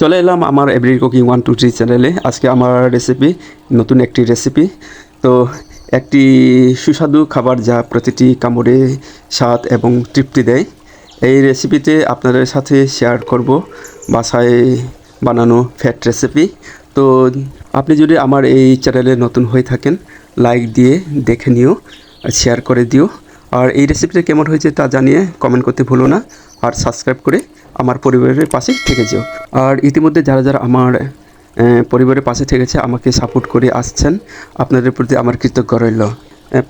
চলে এলাম আমার every cooking one two three চ্যানেলে আজকে আমার রেসিপি নতুন একটি রেসিপি তো একটি সুস্বাদু খাবার যা প্রতিটি কামড়ে স্বাদ এবং তৃপ্তি দেয়। এই রেসিপিতে আপনাদের সাথে শেয়ার করব বাসায় বানানো ফ্যাট রেসিপি তো আপনি যদি আমার এই চ্যানেলে নতুন হয়ে থাকেন লাইক দিয়ে দেখে নিও আর শেয়ার করে দিও। আর এই রেসিপিটা কেমন হয়েছে তা জানিয়ে কমেন্ট করতে ভুলো না। আর সাবস্ক্রাইব করে আমার পরিবারের পাশে থেকে যেও। আর ইতিমধ্যে যারা যারা আমার পরিবারের পাশে থেকেছে, আমাকে সাপোর্ট করে আসছেন, আপনাদের প্রতি আমার কৃতজ্ঞ রইল।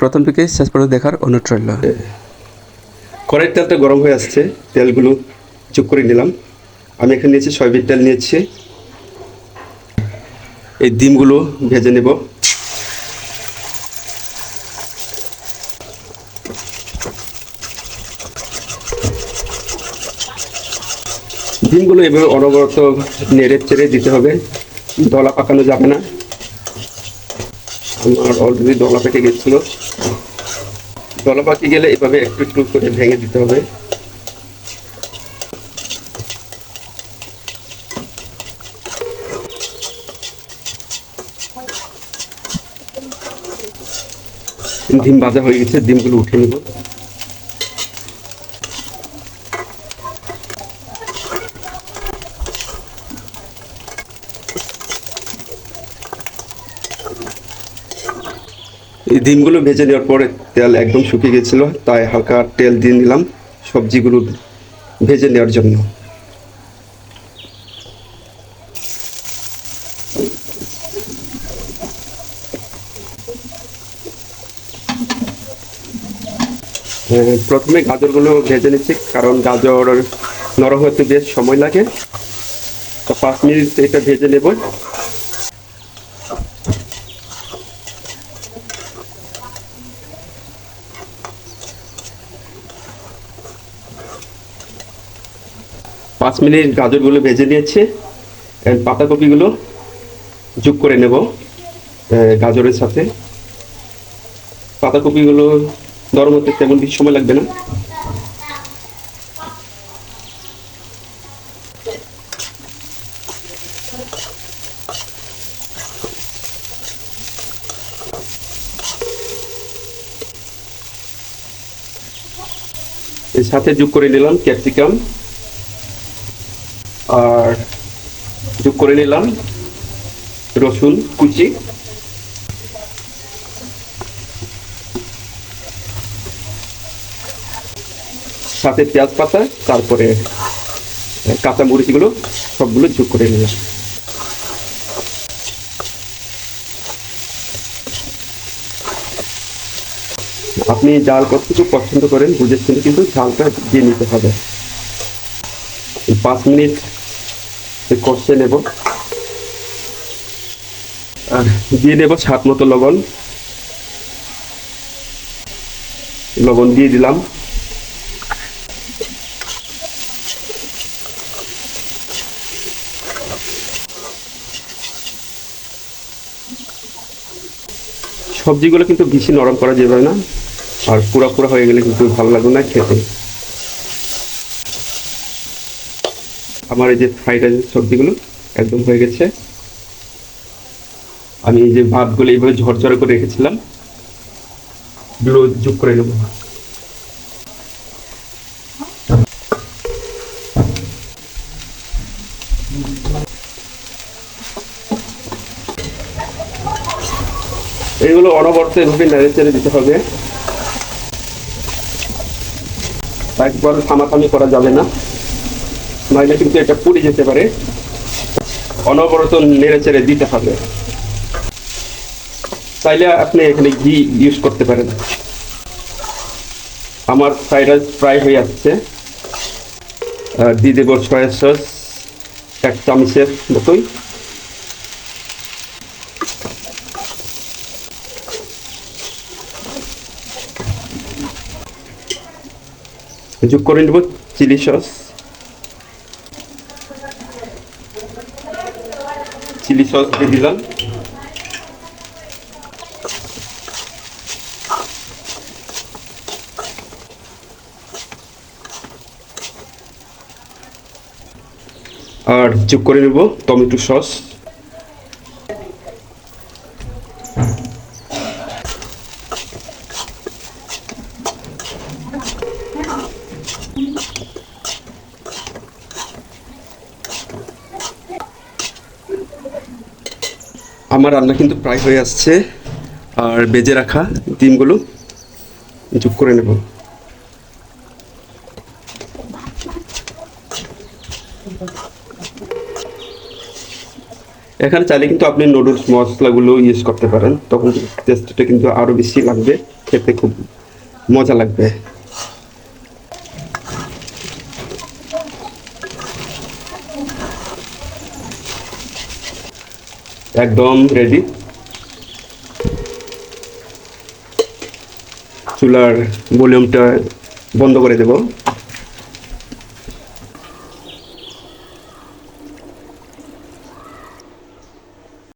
প্রথম থেকে শেষ পর্যন্ত দেখার অনুরোধ রইল। কড়াইয়ের তেলটা গরম হয়ে আসছে, তেলগুলো চুপ করে নিলাম। আমি এখানে নিয়েছি সয়াবিন তেল নিয়েছি। এই ডিমগুলো ভেজে নেব। ডিমগুলো এভাবে অনবরত নেড়ে চেড়ে দিতে হবে। দলা পাকানো যাবে না। আমার অলরেডি দলা পেকে গেছিল। দলা পাকি গেলে এভাবে একটু একটু করে ভেঙে দিতে হবে। ডিম ভাজা হয়ে গেছে, ডিমগুলো উঠে নিব। এই ডিমগুলো ভেজে নেওয়ার পরে তেল একদম শুকিয়ে গেছিল, তাই হালকা তেল দিয়ে নিলাম সবজিগুলো ভেজে নেওয়ার জন্য। প্রথমে গাজরগুলো ভেজে নিচ্ছি, কারণ গাজর নরম হতে বেশ সময় লাগে। তো পাঁচ মিনিট এটা ভেজে নেব। পাঁচ মিনিট গাজরগুলো ভেজে নিয়েছি পাতাকপিগুলো যোগ করে নেব গাজরের সাথে। পাতাকপিগুলো নরম হতে তেমন বেশি সময় লাগবে না। সাথে যোগ করে নিলাম ক্যাপসিকাম। আর যোগ করে নিলাম। রসুন কুচি। সাথে পেঁয়াজ পাতা, তারপরে কাঁচা মরিচগুলো সবগুলো যোগ করে নিলাম। আপনি জাল কতটুকু পছন্দ করেন বুঝে শুনে কিন্তু ঝালটা দিয়ে নিতে হবে। পাঁচ মিনিট কষে নেব। আর দিয়ে দেব স্বাদ মতো লবণ। লবণ দিয়ে দিলাম। সবজিগুলো কিন্তু বেশি নরম করা যাবে না, আর পুরা পুরা হয়ে গেলে কিন্তু ভালো লাগবে না খেতে। আমার এই যে ফ্রাইড রাইস সবজিগুলো একদম হয়ে গেছে। আমি এই যে ভাতগুলো এইভাবে ঝরঝরে করে রেখেছিলাম। এগুলো যোগ করে নেব। এগুলো অনবরত এভাবে নেড়ে চেড়ে দিতে হবে। একবার থামাথামি করা যাবে না। নইলে কিন্তু এটা পুড়ে যেতে পারে। অনবরত নেড়ে চেড়ে দিতে হবে। চাইলে আপনি এখানে ঘি ইউজ করতে পারেন। আমার ফ্রাইড রাইস ফ্রাই হয়ে আর দিয়ে দেবো সয়া সস এক চামচের মতোই। যোগ করে নেব চিলি সস চিলি সস দিয়ে দিলাম। আর যোগ করে নেব টমেটো সস। আমার রান্না কিন্তু প্রায় হয়ে আসছে। আর বেজে রাখা ডিমগুলো যোগ করে নেব। এখানে চাইলে কিন্তু আপনি নুডলস মশলাগুলো ইউজ করতে পারেন। তখন টেস্টটা কিন্তু আরও বেশি লাগবে, খেতে খুব মজা লাগবে। একদম রেডি চুলার ভলিউমটা বন্ধ করে দেব।